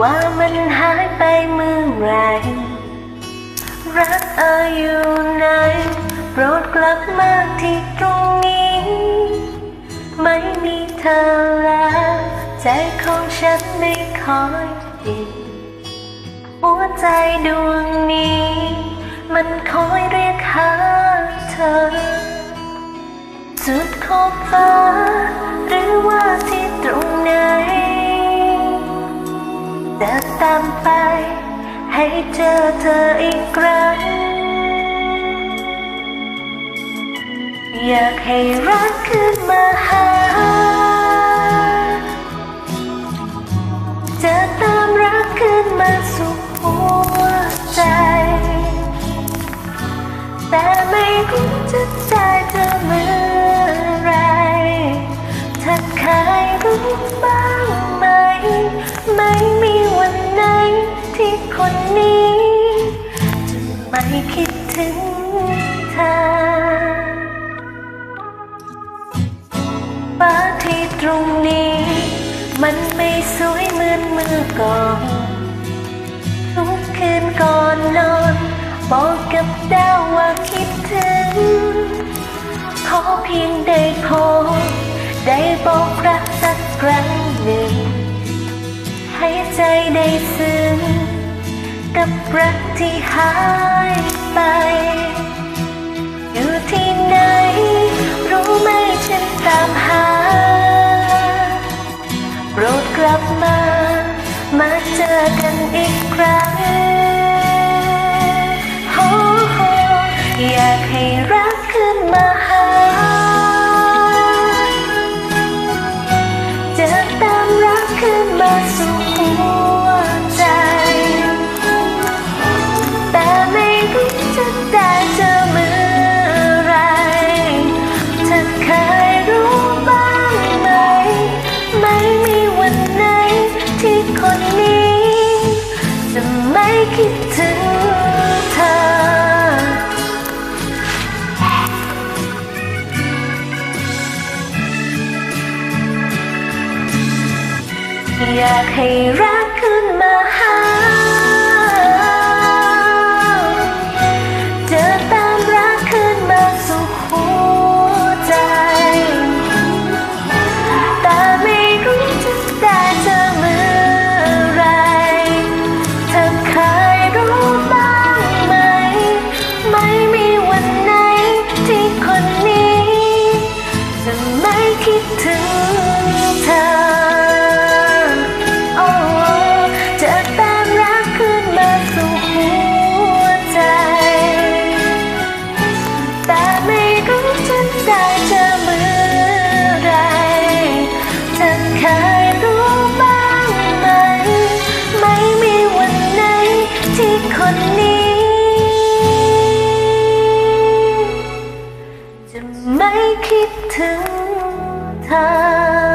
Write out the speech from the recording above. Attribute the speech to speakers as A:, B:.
A: ว่ามันหายไปเมื่อไร รักเอยอยู่ไหนโปรดกลับมาที่ตรงนี้ ไม่มีเธอแล้ว ใจของฉันไม่คอยติดหัวใจดวงนี้ มันคอยเรียกหาเธอสุดขอบฟ้า หรือว่าที่ตรงไหน จะตามไป ให้เจอเธออีกครั้ง อยากให้รักขึ้น ไม่คิดถึงเธอฟ้าที่ตรงนี้ มันไม่สวยเหมือนเมื่อก่อนทุกคืนก่อนนอน บอกกับดาวว่าคิดถึง ขอเพียงได้พบได้บอกรักสักครั้งหนึ่งให้ใจได้ กับรักที่หายไป อยากให้รักขึ้นมา más.